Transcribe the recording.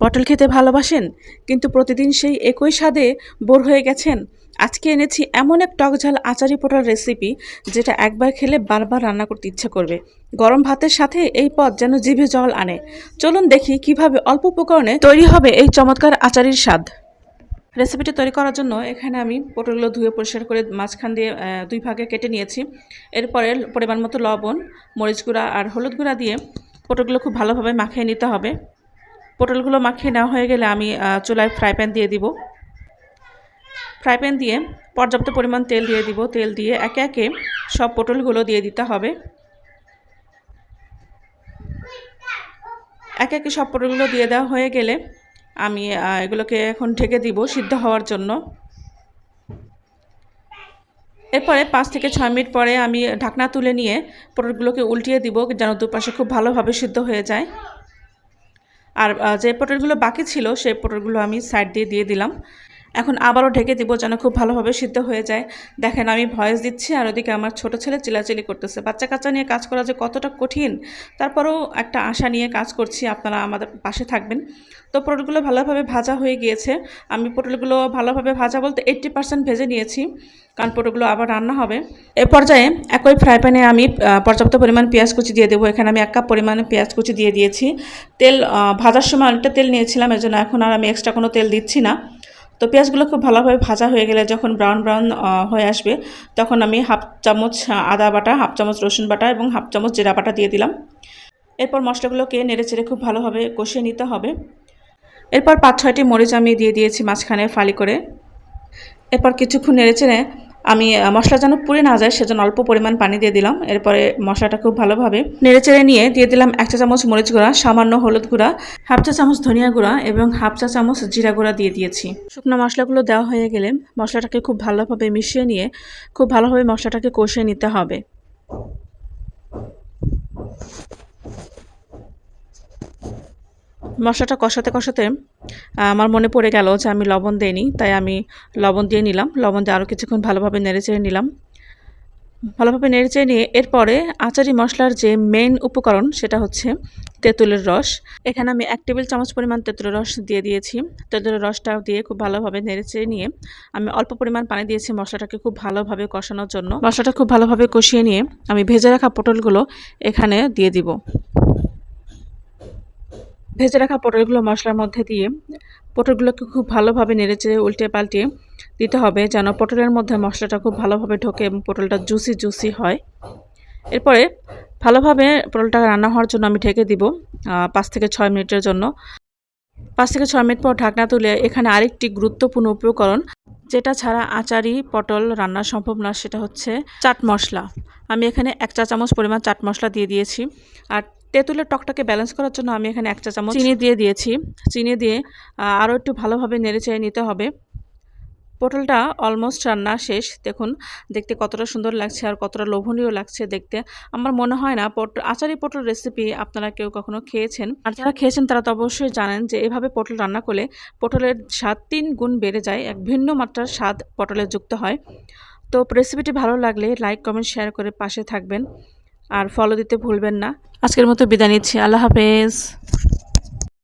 পটল খেতে ভালোবাসেন? কিন্তু প্রতিদিন সেই একই স্বাদে বোর হয়ে গেছেন? আজকে এনেছি এমন এক টকঝাল আচারি পটল রেসিপি, যেটা একবার খেলে বারবার রান্না করতে ইচ্ছে করবে। গরম ভাতের সাথে এই পদ যেন জিভে জল আনে। চলুন দেখি কীভাবে অল্প উপকরণে তৈরি হবে এই চমৎকার আচারির স্বাদ। রেসিপিটি তৈরি করার জন্য এখানে আমি পটলগুলো ধুয়ে পরিষ্কার করে মাঝখান দিয়ে দুই ভাগে কেটে নিয়েছি। এরপরে পরিমাণ মতো লবণ, মরিচ গুঁড়া আর হলুদ গুঁড়া দিয়ে পটলগুলো খুব ভালোভাবে মাখিয়ে নিতে হবে। পটলগুলো মাখিয়ে নেওয়া হয়ে গেলে আমি চুলায় ফ্রাই প্যান দিয়ে দিব। ফ্রাই প্যান দিয়ে পর্যাপ্ত পরিমাণ তেল দিয়ে দিব। তেল দিয়ে একে একে সব পটলগুলো দিয়ে দিতে হবে। একে একে সব পটলগুলো দিয়ে দেওয়া হয়ে গেলে আমি এগুলোকে এখন ঢেকে দিব সিদ্ধ হওয়ার জন্য। এরপরে পাঁচ থেকে ছয় মিনিট পরে আমি ঢাকনা তুলে নিয়ে পটলগুলোকে উল্টিয়ে দিব, যেন দুপাশে খুব ভালোভাবে সিদ্ধ হয়ে যায়। আর যে পটলগুলো বাকি ছিল সেই পটলগুলো আমি সাইড দিয়ে দিয়ে দিলাম। এখন আবারও ঢেকে দিব যেন খুব ভালোভাবে সিদ্ধ হয়ে যায়। দেখেন আমি ভয়েস দিচ্ছি আর ওদিকে আমার ছোট ছেলে চিলাচিলি করতেছে। বাচ্চা কাচ্চা নিয়ে কাজ করা যে কতটা কঠিন, তারপরেও একটা আশা নিয়ে কাজ করছি। আপনারা আমাদের পাশে থাকবেন। তো পটলগুলো ভালোভাবে ভাজা হয়ে গিয়েছে। আমি পটলগুলো ভালোভাবে ভাজা বলতে এইট্টি পার্সেন্ট ভেজে নিয়েছি, কারণ পটলগুলো আবার রান্না হবে। এ পর্যায়ে একই ফ্রাই প্যানে আমি পর্যাপ্ত পরিমাণ পেঁয়াজ কুচি দিয়ে দেবো। এখানে আমি এক কাপ পরিমাণে পেঁয়াজ কুচি দিয়ে দিয়েছি। তেল ভাজার সময় অনেকটা তেল নিয়েছিলাম এর জন্য এখন আর আমি এক্সট্রা কোনো তেল দিচ্ছি না। তো পেঁয়াজগুলো খুব ভালোভাবে ভাজা হয়ে গেলে যখন ব্রাউন ব্রাউন হয়ে আসবে, তখন আমি হাফ চামচ আদা বাটা, হাফ চামচ রসুন বাটা এবং হাফ চামচ জিরা বাটা দিয়ে দিলাম। এরপর মশলাগুলোকে নেড়ে চেড়ে খুব ভালোভাবে কষিয়ে নিতে হবে। এরপর পাঁচ ছয়টি মরিচ আমি দিয়ে দিয়েছি মাঝখানে ফালি করে। এরপর কিছুক্ষণ নেড়ে চেড়ে আমি মশলা যেন পুড়ে না যায়, সেজন্য অল্প পরিমাণ পানি দিয়ে দিলাম। এরপরে মশলাটা খুব ভালোভাবে নেড়েচেড়ে নিয়ে দিয়ে দিলাম এক চা চামচ মরিচ গুঁড়া, সামান্য হলুদ গুঁড়া, হাফ চা চামচ ধনিয়া গুঁড়া এবং হাফ চা চামচ জিরা গুঁড়া দিয়ে দিয়েছি। শুকনো মশলাগুলো দেওয়া হয়ে গেলে মশলাটাকে খুব ভালোভাবে মিশিয়ে নিয়ে খুব ভালোভাবে মশলাটাকে কষিয়ে নিতে হবে। মশলাটা কষাতে কষাতে আমার মনে পড়ে গেল যে আমি লবণ দেইনি, তাই আমি লবণ দিয়ে নিলাম। লবণ দিয়ে আরও কিছুক্ষণ ভালোভাবে নেড়ে চেড়ে নিলাম। ভালোভাবে নেড়ে চেড়ে নিয়ে এরপরে আচারি মশলার যে মেন উপকরণ সেটা হচ্ছে তেঁতুলের রস। এখানে আমি এক টেবিল চামচ পরিমাণ তেঁতুলের রস দিয়ে দিয়েছি। তেঁতুলের রসটা দিয়ে খুব ভালোভাবে নেড়ে চেড়ে নিয়ে আমি অল্প পরিমাণ পানি দিয়েছি মশলাটাকে খুব ভালোভাবে কষানোর জন্য। মশলাটা খুব ভালোভাবে কষিয়ে নিয়ে আমি ভেজে রাখা পটলগুলো এখানে দিয়ে দিব। ভেজে রাখা পটলগুলো মশলার মধ্যে দিয়ে পটলগুলোকে খুব ভালোভাবে নেড়েচেড়ে উল্টে পাল্টে দিতে হবে যেন পটলের মধ্যে মশলাটা খুব ভালোভাবে ঢোকে এবং পটলটা জুসি জুসি হয়। এরপরে ভালোভাবে পটলটা রান্না হওয়ার জন্য আমি ঢেকে দিব পাঁচ থেকে ছয় মিনিটের জন্য। পাঁচ থেকে ছয় মিনিট পর ঢাকনা তুলে এখানে আরেকটি গুরুত্বপূর্ণ উপকরণ, যেটা ছাড়া আচারি পটল রান্না সম্ভব না, সেটা হচ্ছে চাট মশলা। আমি এখানে এক চা চামচ পরিমাণ চাট মশলা দিয়ে দিয়েছি। আর তেঁতুলের টকটাকে ব্যালেন্স করার জন্য আমি এখানে এক চা চামচ চিনি দিয়ে দিয়েছি। চিনি দিয়ে আরও একটু ভালোভাবে নেড়ে চেড়ে নিতে হবে। পটলটা অলমোস্ট রান্না শেষ। দেখুন, দেখতে কতটা সুন্দর লাগছে আর কতটা লোভনীয় লাগছে দেখতে। আমার মনে হয় না, পট, আচারি পটল রেসিপি আপনারা কেউ কখনো খেয়েছেন। আর যারা খেয়েছেন, তারা তো অবশ্যই জানেন যে এভাবে পটল রান্না করলে পটলের স্বাদ তিন গুণ বেড়ে যায়, এক ভিন্ন মাত্রার স্বাদ পটলে যুক্ত হয়। তো রেসিপিটি ভালো লাগলে লাইক কমেন্ট শেয়ার করে পাশে থাকবেন। আর ফলো দিতে ভুলবেন না। আজকের মতো বিদায় নিচ্ছি। আল্লাহ হাফেজ।